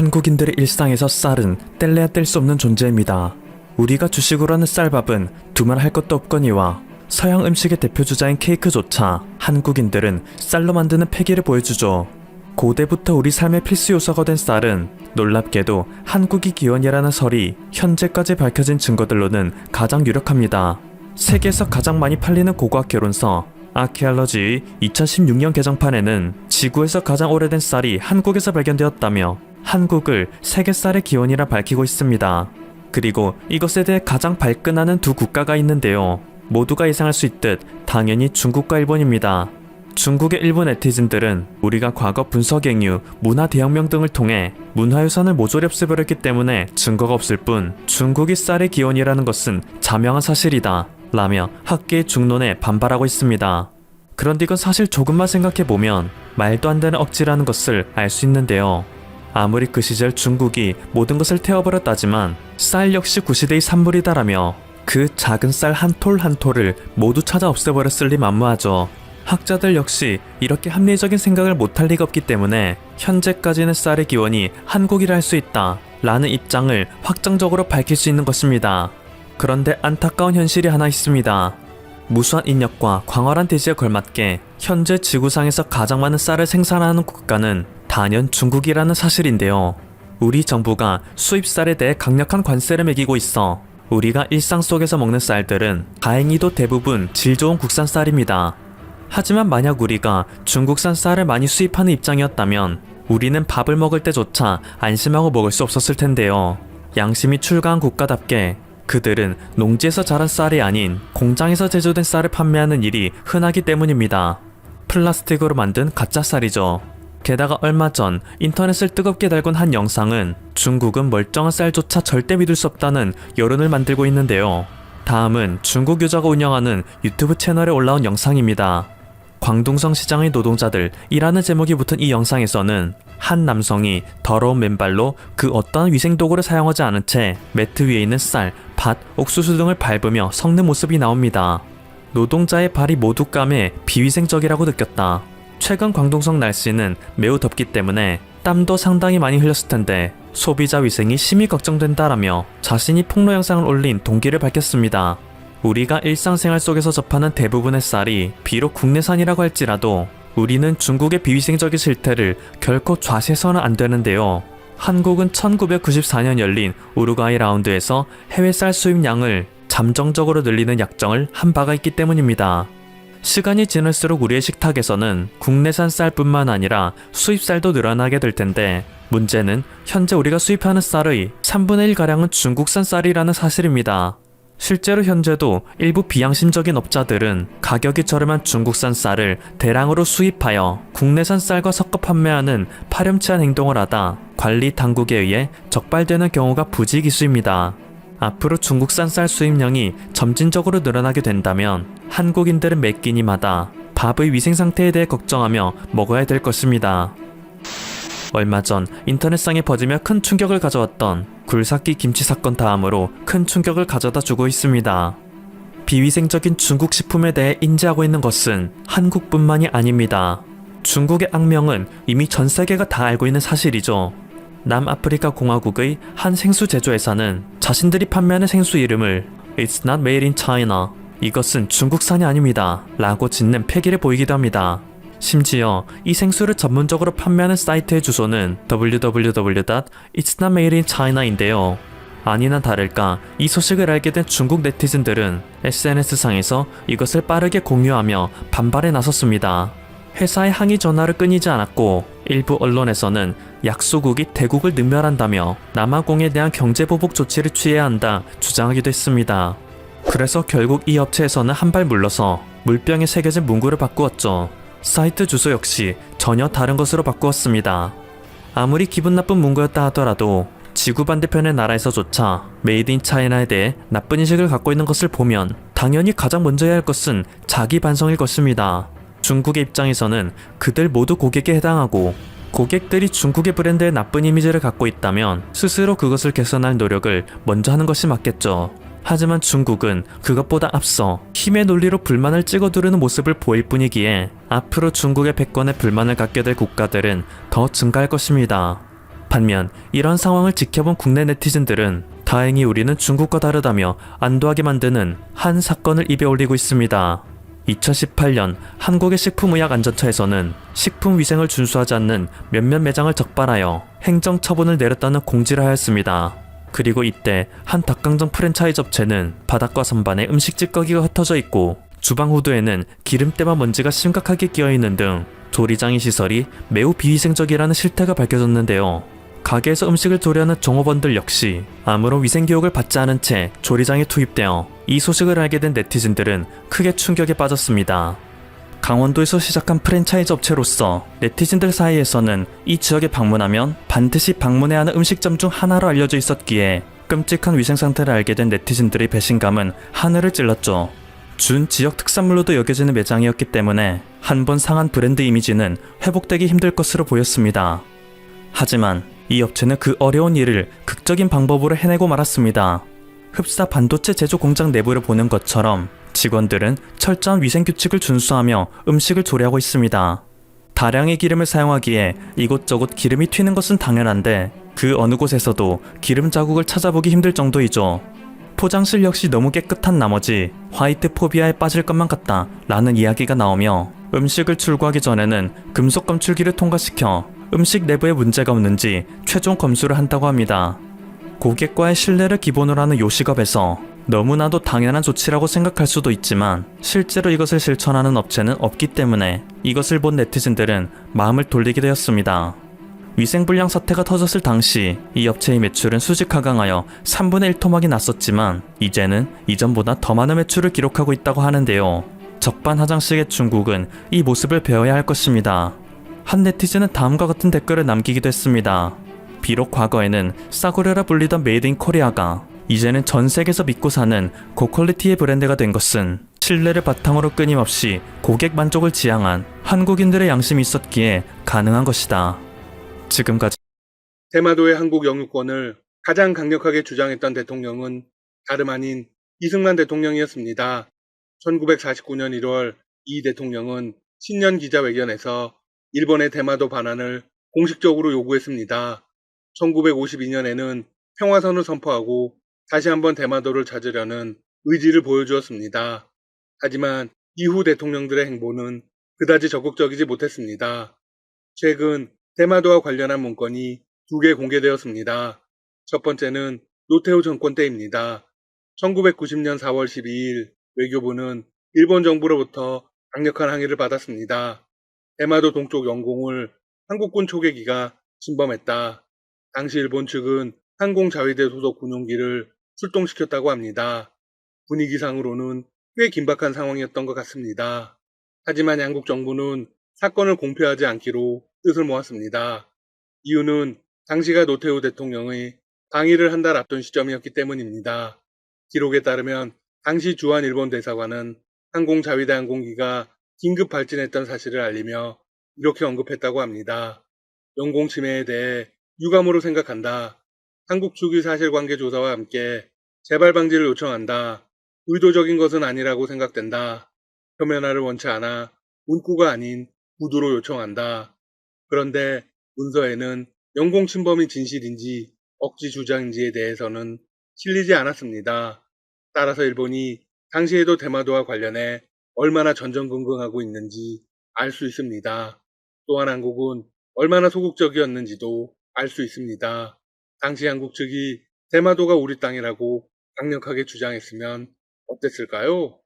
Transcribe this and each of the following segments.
한국인들의 일상에서 쌀은 뗄래야 뗄 수 없는 존재입니다. 우리가 주식으로 하는 쌀밥은 두말 할 것도 없거니와 서양 음식의 대표 주자인 케이크조차 한국인들은 쌀로 만드는 패기를 보여주죠. 고대부터 우리 삶의 필수 요소가 된 쌀은 놀랍게도 한국이 기원이라는 설이 현재까지 밝혀진 증거들로는 가장 유력합니다. 세계에서 가장 많이 팔리는 고고학 결혼서 아키알러지 2016년 개정판에는 지구에서 가장 오래된 쌀이 한국에서 발견되었다며 한국을 세계 쌀의 기원이라 밝히고 있습니다. 그리고 이것에 대해 가장 발끈하는 두 국가가 있는데요. 모두가 예상할 수 있듯 당연히 중국과 일본입니다. 중국의 일본 네티즌들은 우리가 과거 분서갱유, 문화대혁명 등을 통해 문화유산을 모조리 없애버렸 기 때문에 증거가 없을 뿐 중국이 쌀의 기원이라는 것은 자명한 사실이다 라며 학계의 중론에 반발하고 있습니다. 그런데 이건 사실 조금만 생각해보면 말도 안 되는 억지라는 것을 알 수 있는데요. 아무리 그 시절 중국이 모든 것을 태워버렸다지만 쌀 역시 구시대의 산물이다라며 그 작은 쌀 한 톨 한 톨을 모두 찾아 없애버렸을 리 만무하죠. 학자들 역시 이렇게 합리적인 생각을 못할 리가 없기 때문에 현재까지는 쌀의 기원이 한국이라 할 수 있다 라는 입장을 확정적으로 밝힐 수 있는 것입니다. 그런데 안타까운 현실이 하나 있습니다. 무수한 인력과 광활한 대지에 걸맞게 현재 지구상에서 가장 많은 쌀을 생산하는 국가는 단연 중국이라는 사실인데요. 우리 정부가 수입 쌀에 대해 강력한 관세를 매기고 있어 우리가 일상 속에서 먹는 쌀들은 다행히도 대부분 질 좋은 국산 쌀입니다. 하지만 만약 우리가 중국산 쌀을 많이 수입하는 입장이었다면 우리는 밥을 먹을 때조차 안심하고 먹을 수 없었을 텐데요. 양심이 출가한 국가답게 그들은 농지에서 자란 쌀이 아닌 공장에서 제조된 쌀을 판매하는 일이 흔하기 때문입니다. 플라스틱으로 만든 가짜 쌀이죠. 게다가 얼마 전 인터넷을 뜨겁게 달군 한 영상은 중국은 멀쩡한 쌀조차 절대 믿을 수 없다는 여론을 만들고 있는데요. 다음은 중국 유저가 운영하는 유튜브 채널에 올라온 영상입니다. 광둥성 시장의 노동자들 이라는 제목이 붙은 이 영상에서는 한 남성이 더러운 맨발로 그 어떠한 위생 도구를 사용하지 않은 채 매트 위에 있는 쌀, 밭, 옥수수 등을 밟으며 섞는 모습이 나옵니다. 노동자의 발이 모두 까매 비위생적이라고 느꼈다. 최근 광동성 날씨는 매우 덥기 때문에 땀도 상당히 많이 흘렸을 텐데 소비자 위생이 심히 걱정된다라며 자신이 폭로 영상을 올린 동기를 밝혔습니다. 우리가 일상생활 속에서 접하는 대부분의 쌀이 비록 국내산이라고 할지라도 우리는 중국의 비위생적인 실태를 결코 좌시해서는 안 되는데요. 한국은 1994년 열린 우루과이 라운드에서 해외 쌀 수입량을 잠정적으로 늘리는 약정을 한 바가 있기 때문입니다. 시간이 지날수록 우리의 식탁에서는 국내산 쌀뿐만 아니라 수입 쌀도 늘어나게 될 텐데 문제는 현재 우리가 수입하는 쌀의 3분의 1가량은 중국산 쌀이라는 사실입니다. 실제로 현재도 일부 비양심적인 업자들은 가격이 저렴한 중국산 쌀을 대량으로 수입하여 국내산 쌀과 섞어 판매하는 파렴치한 행동을 하다 관리 당국에 의해 적발되는 경우가 부지기수입니다. 앞으로 중국산 쌀 수입량이 점진적으로 늘어나게 된다면 한국인들은 매 끼니마다 밥의 위생 상태에 대해 걱정하며 먹어야 될 것입니다. 얼마 전 인터넷상에 퍼지며 큰 충격을 가져왔던 굴삭기 김치 사건 다음으로 큰 충격을 가져다 주고 있습니다. 비위생적인 중국 식품에 대해 인지하고 있는 것은 한국뿐만이 아닙니다. 중국의 악명은 이미 전 세계가 다 알고 있는 사실이죠. 남아프리카 공화국의 한 생수 제조회사는 자신들이 판매하는 생수 이름을 It's not made in China. 이것은 중국산이 아닙니다. 라고 짓는 패기를 보이기도 합니다. 심지어 이 생수를 전문적으로 판매하는 사이트의 주소는 www.itsnotmadeinchina인데요. 아니나 다를까 이 소식을 알게 된 중국 네티즌들은 SNS상에서 이것을 빠르게 공유하며 반발에 나섰습니다. 회사의 항의 전화를 끊이지 않았고 일부 언론에서는 약소국이 대국을 능멸한다며 남아공에 대한 경제보복 조치를 취해야 한다 주장하기도 했습니다. 그래서 결국 이 업체에서는 한 발 물러서 물병에 새겨진 문구를 바꾸었죠. 사이트 주소 역시 전혀 다른 것으로 바꾸었습니다. 아무리 기분 나쁜 문구였다 하더라도 지구 반대편의 나라에서조차 메이드 인 차이나에 대해 나쁜 인식을 갖고 있는 것을 보면 당연히 가장 먼저 해야 할 것은 자기 반성일 것입니다. 중국의 입장에서는 그들 모두 고객에 해당하고 고객들이 중국의 브랜드에 나쁜 이미지를 갖고 있다면 스스로 그것을 개선할 노력을 먼저 하는 것이 맞겠죠. 하지만 중국은 그것보다 앞서 힘의 논리로 불만을 찍어 두르는 모습을 보일 뿐이기에 앞으로 중국의 패권에 불만을 갖게 될 국가들은 더 증가할 것입니다. 반면 이런 상황을 지켜본 국내 네티즌들은 다행히 우리는 중국과 다르다며 안도하게 만드는 한 사건을 입에 올리고 있습니다. 2018년 한국의 식품의약안전처에서는 식품 위생을 준수하지 않는 몇몇 매장을 적발하여 행정 처분을 내렸다는 공지를 하였습니다. 그리고 이때 한 닭강정 프랜차이즈 업체는 바닥과 선반에 음식 찌꺼기가 흩어져 있고 주방 후드에는 기름때와 먼지가 심각하게 끼어 있는 등 조리장의 시설이 매우 비위생적이라는 실태가 밝혀졌는데요. 가게에서 음식을 조리하는 종업원들 역시 아무런 위생 교육을 받지 않은 채 조리장에 투입되어 이 소식을 알게 된 네티즌들은 크게 충격에 빠졌습니다. 강원도에서 시작한 프랜차이즈 업체로서 네티즌들 사이에서는 이 지역에 방문하면 반드시 방문해야 하는 음식점 중 하나로 알려져 있었기에 끔찍한 위생 상태를 알게 된 네티즌들의 배신감은 하늘을 찔렀죠. 준 지역 특산물로도 여겨지는 매장이었기 때문에 한 번 상한 브랜드 이미지는 회복되기 힘들 것으로 보였습니다. 하지만 이 업체는 그 어려운 일을 극적인 방법으로 해내고 말았습니다. 흡사 반도체 제조 공장 내부를 보는 것처럼 직원들은 철저한 위생 규칙을 준수하며 음식을 조리하고 있습니다. 다량의 기름을 사용하기에 이곳저곳 기름이 튀는 것은 당연한데 그 어느 곳에서도 기름 자국을 찾아보기 힘들 정도이죠. 포장실 역시 너무 깨끗한 나머지 화이트 포비아에 빠질 것만 같다 라는 이야기가 나오며 음식을 출고하기 전에는 금속 검출기를 통과시켜 음식 내부에 문제가 없는지 최종 검수를 한다고 합니다. 고객과의 신뢰를 기본으로 하는 요식업에서 너무나도 당연한 조치라고 생각할 수도 있지만 실제로 이것을 실천하는 업체는 없기 때문에 이것을 본 네티즌들은 마음을 돌리게 되었습니다. 위생불량 사태가 터졌을 당시 이 업체의 매출은 수직 하강하여 3분의 1 토막이 났었지만 이제는 이전보다 더 많은 매출을 기록하고 있다고 하는데요. 적반하장식의 중국은 이 모습을 배워야 할 것입니다. 한 네티즌은 다음과 같은 댓글을 남기기도 했습니다. 비록 과거에는 싸구려라 불리던 메이드 인 코리아가 이제는 전 세계에서 믿고 사는 고퀄리티의 브랜드가 된 것은 신뢰를 바탕으로 끊임없이 고객 만족을 지향한 한국인들의 양심이 있었기에 가능한 것이다. 지금까지 대마도의 한국 영유권을 가장 강력하게 주장했던 대통령은 다름 아닌 이승만 대통령이었습니다. 1949년 1월 이 대통령은 신년 기자회견에서 일본의 대마도 반환을 공식적으로 요구했습니다. 1952년에는 평화선을 선포하고 다시 한번 대마도를 찾으려는 의지를 보여주었습니다. 하지만 이후 대통령들의 행보는 그다지 적극적이지 못했습니다. 최근 대마도와 관련한 문건이 두 개 공개되었습니다. 첫 번째는 노태우 정권 때입니다. 1990년 4월 12일 외교부는 일본 정부로부터 강력한 항의를 받았습니다. 대마도 동쪽 영공을 한국군 초계기가 침범했다. 당시 일본 측은 항공자위대 소속 군용기를 출동시켰다고 합니다. 분위기상으로는 꽤 긴박한 상황이었던 것 같습니다. 하지만 양국 정부는 사건을 공표하지 않기로 뜻을 모았습니다. 이유는 당시가 노태우 대통령의 방위를 한 달 앞둔 시점이었기 때문입니다. 기록에 따르면 당시 주한 일본 대사관은 항공자위대 항공기가 긴급 발진했던 사실을 알리며 이렇게 언급했다고 합니다. 영공 침해에 대해 유감으로 생각한다. 한국 측의 사실관계 조사와 함께 재발 방지를 요청한다. 의도적인 것은 아니라고 생각된다. 표면화를 원치 않아 문구가 아닌 구두로 요청한다. 그런데 문서에는 영공 침범이 진실인지 억지 주장인지에 대해서는 실리지 않았습니다. 따라서 일본이 당시에도 대마도와 관련해 얼마나 전전긍긍하고 있는지 알 수 있습니다. 또한 한국은 얼마나 소극적이었는지도 알 수 있습니다. 당시 한국 측이 대마도가 우리 땅이라고 강력하게 주장했으면 어땠을까요?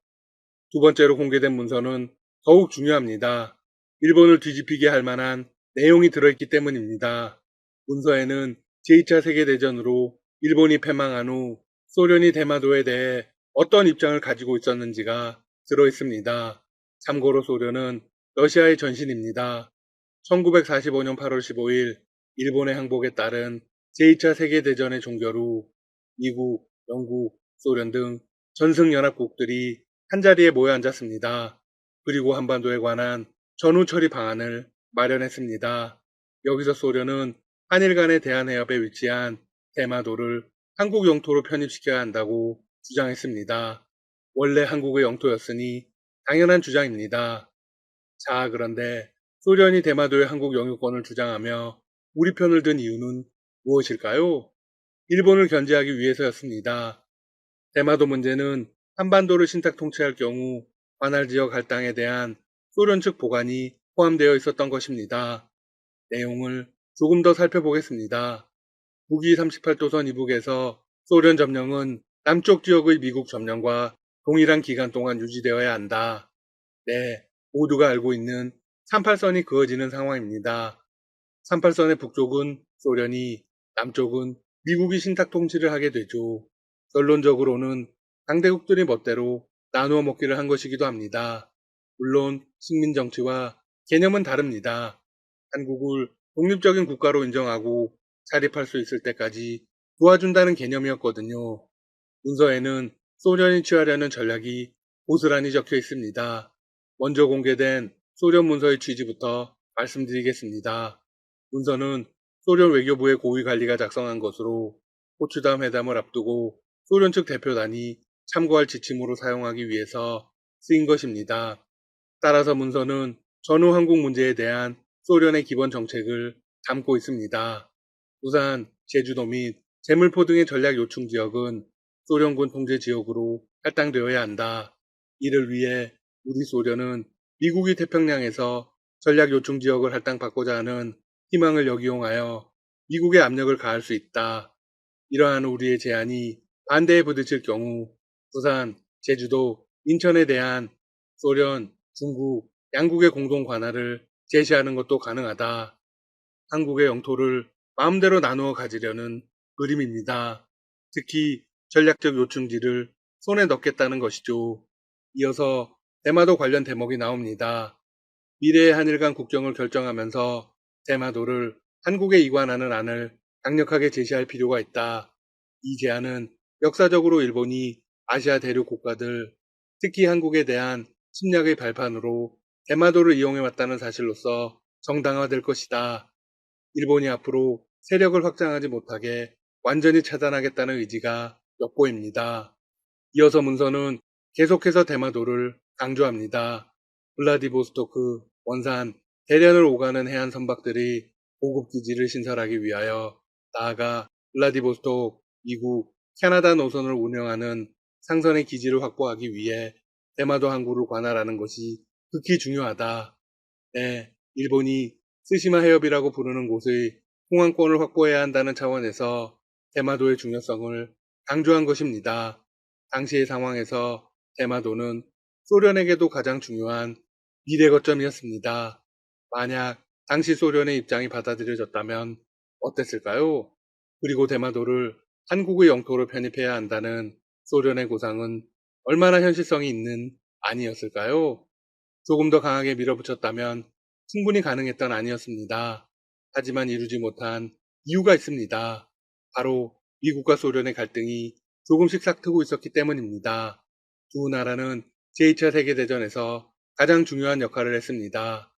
두 번째로 공개된 문서는 더욱 중요합니다. 일본을 뒤집히게 할 만한 내용이 들어있기 때문입니다. 문서에는 제2차 세계대전으로 일본이 패망한 후 소련이 대마도에 대해 어떤 입장을 가지고 있었는지가 들어 있습니다. 참고로 소련은 러시아의 전신입니다. 1945년 8월 15일 일본의 항복에 따른 제2차 세계대전의 종결 후 미국, 영국, 소련 등 전승연합국들이 한자리에 모여 앉았습니다. 그리고 한반도에 관한 전후 처리 방안을 마련했습니다. 여기서 소련은 한일 간의 대한해협에 위치한 대마도를 한국 영토로 편입시켜야 한다고 주장했습니다. 원래 한국의 영토였으니 당연한 주장입니다. 자, 그런데 소련이 대마도의 한국 영유권을 주장하며 우리 편을 든 이유는 무엇일까요? 일본을 견제하기 위해서였습니다. 대마도 문제는 한반도를 신탁 통치할 경우 관할 지역 할당에 대한 소련 측 보관이 포함되어 있었던 것입니다. 내용을 조금 더 살펴보겠습니다. 북위 38도선 이북에서 소련 점령은 남쪽 지역의 미국 점령과 동일한 기간 동안 유지되어야 한다. 네, 모두가 알고 있는 38선이 그어지는 상황입니다. 38선의 북쪽은 소련이, 남쪽은 미국이 신탁 통치를 하게 되죠. 결론적으로는 강대국들이 멋대로 나누어 먹기를 한 것이기도 합니다. 물론 식민 정치와 개념은 다릅니다. 한국을 독립적인 국가로 인정하고 자립할 수 있을 때까지 도와준다는 개념이었거든요. 문서에는 소련이 취하려는 전략이 고스란히 적혀 있습니다. 먼저 공개된 소련 문서의 취지부터 말씀드리겠습니다. 문서는 소련 외교부의 고위 관리가 작성한 것으로 포츠담 회담을 앞두고 소련 측 대표단이 참고할 지침으로 사용하기 위해서 쓰인 것입니다. 따라서 문서는 전후 한국 문제에 대한 소련의 기본 정책을 담고 있습니다. 우선 제주도 및 제물포 등의 전략 요충 지역은 소련군 통제 지역으로 할당되어야 한다. 이를 위해 우리 소련은 미국이 태평양에서 전략 요충 지역을 할당받고자 하는 희망을 역이용하여 미국의 압력을 가할 수 있다. 이러한 우리의 제안이 반대에 부딪힐 경우 부산, 제주도, 인천에 대한 소련, 중국, 양국의 공동 관할을 제시하는 것도 가능하다. 한국의 영토를 마음대로 나누어 가지려는 그림입니다. 특히 전략적 요충지를 손에 넣겠다는 것이죠. 이어서 대마도 관련 대목이 나옵니다. 미래의 한일 간 국경을 결정하면서 대마도를 한국에 이관하는 안을 강력하게 제시할 필요가 있다. 이 제안은 역사적으로 일본이 아시아 대륙 국가들, 특히 한국에 대한 침략의 발판으로 대마도를 이용해왔다는 사실로서 정당화될 것이다. 일본이 앞으로 세력을 확장하지 못하게 완전히 차단하겠다는 의지가 엿보입니다. 이어서 문서는 계속해서 대마도를 강조합니다. 블라디보스토크, 원산, 대련을 오가는 해안 선박들이 고급 기지를 신설하기 위하여 나아가 블라디보스토크, 미국, 캐나다 노선을 운영하는 상선의 기지를 확보하기 위해 대마도 항구를 관할하는 것이 극히 중요하다. 네, 일본이 스시마 해협이라고 부르는 곳의 공항권을 확보해야 한다는 차원에서 대마도의 중요성을 강조한 것입니다. 당시의 상황에서 대마도는 소련에게도 가장 중요한 미래 거점이었습니다. 만약 당시 소련의 입장이 받아들여졌다면 어땠을까요? 그리고 대마도를 한국의 영토로 편입해야 한다는 소련의 고상은 얼마나 현실성이 있는 아니었을까요? 조금 더 강하게 밀어붙였다면 충분히 가능했던 아니었습니다. 하지만 이루지 못한 이유가 있습니다. 바로 미국과 소련의 갈등이 조금씩 싹트고 있었기 때문입니다. 두 나라는 제2차 세계대전에서 가장 중요한 역할을 했습니다.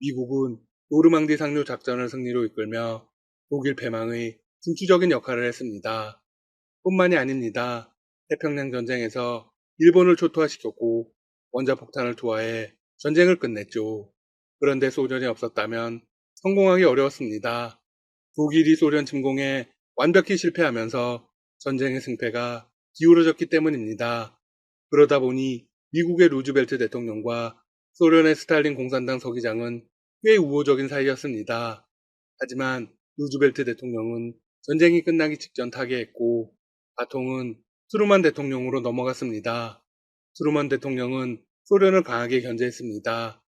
미국은 노르망디 상륙 작전을 승리로 이끌며 독일 패망의 중추적인 역할을 했습니다. 뿐만이 아닙니다. 태평양 전쟁에서 일본을 초토화시켰고 원자폭탄을 투하해 전쟁을 끝냈죠. 그런데 소련이 없었다면 성공하기 어려웠습니다. 독일이 소련 침공에 완벽히 실패하면서 전쟁의 승패가 기울어졌기 때문입니다. 그러다 보니 미국의 루즈벨트 대통령과 소련의 스탈린 공산당 서기장은 꽤 우호적인 사이였습니다. 하지만 루즈벨트 대통령은 전쟁이 끝나기 직전 타계했고 바통은 트루만 대통령으로 넘어갔습니다. 트루만 대통령은 소련을 강하게 견제했습니다.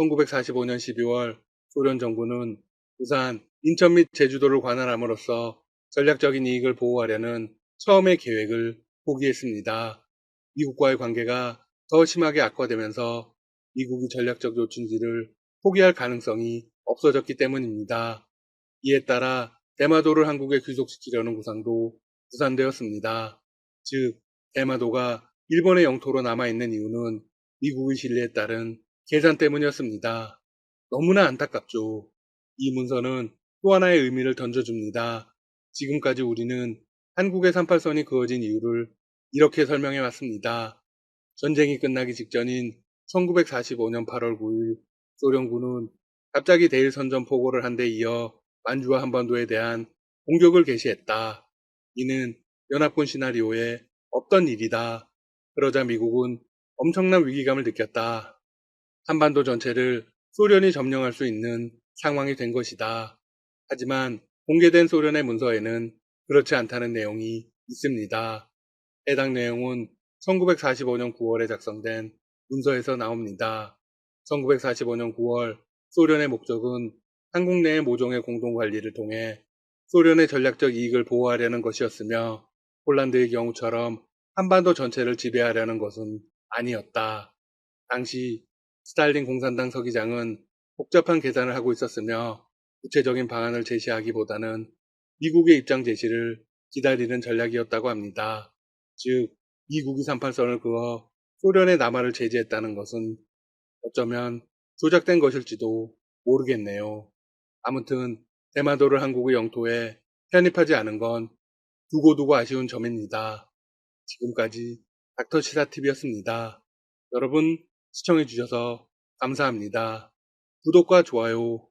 1945년 12월 소련 정부는 부산, 인천 및 제주도를 관할함으로써 전략적인 이익을 보호하려는 처음의 계획을 포기했습니다. 미국과의 관계가 더 심하게 악화되면서 미국이 전략적 요충지를 포기할 가능성이 없어졌기 때문입니다. 이에 따라 대마도를 한국에 귀속시키려는 구상도 무산되었습니다. 즉, 대마도가 일본의 영토로 남아있는 이유는 미국의 신뢰에 따른 계산 때문이었습니다. 너무나 안타깝죠. 이 문서는 또 하나의 의미를 던져줍니다. 지금까지 우리는 한국의 38선이 그어진 이유를 이렇게 설명해 왔습니다. 전쟁이 끝나기 직전인 1945년 8월 9일 소련군은 갑자기 대일 선전 포고를 한 데 이어 만주와 한반도에 대한 공격을 개시했다. 이는 연합군 시나리오에 없던 일이다. 그러자 미국은 엄청난 위기감을 느꼈다. 한반도 전체를 소련이 점령할 수 있는 상황이 된 것이다. 하지만 공개된 소련의 문서에는 그렇지 않다는 내용이 있습니다. 해당 내용은 1945년 9월에 작성된 문서에서 나옵니다. 1945년 9월 소련의 목적은 한국 내의 모종의 공동 관리를 통해 소련의 전략적 이익을 보호하려는 것이었으며 폴란드의 경우처럼 한반도 전체를 지배하려는 것은 아니었다. 당시 스탈린 공산당 서기장은 복잡한 계산을 하고 있었으며 구체적인 방안을 제시하기보다는 미국의 입장 제시를 기다리는 전략이었다고 합니다. 즉, 미국이 38선을 그어 소련의 남하를 제지했다는 것은 어쩌면 조작된 것일지도 모르겠네요. 아무튼 대마도를 한국의 영토에 편입하지 않은 건 두고두고 아쉬운 점입니다. 지금까지 닥터시사TV였습니다. 여러분 시청해주셔서 감사합니다. 구독과 좋아요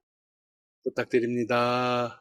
부탁드립니다.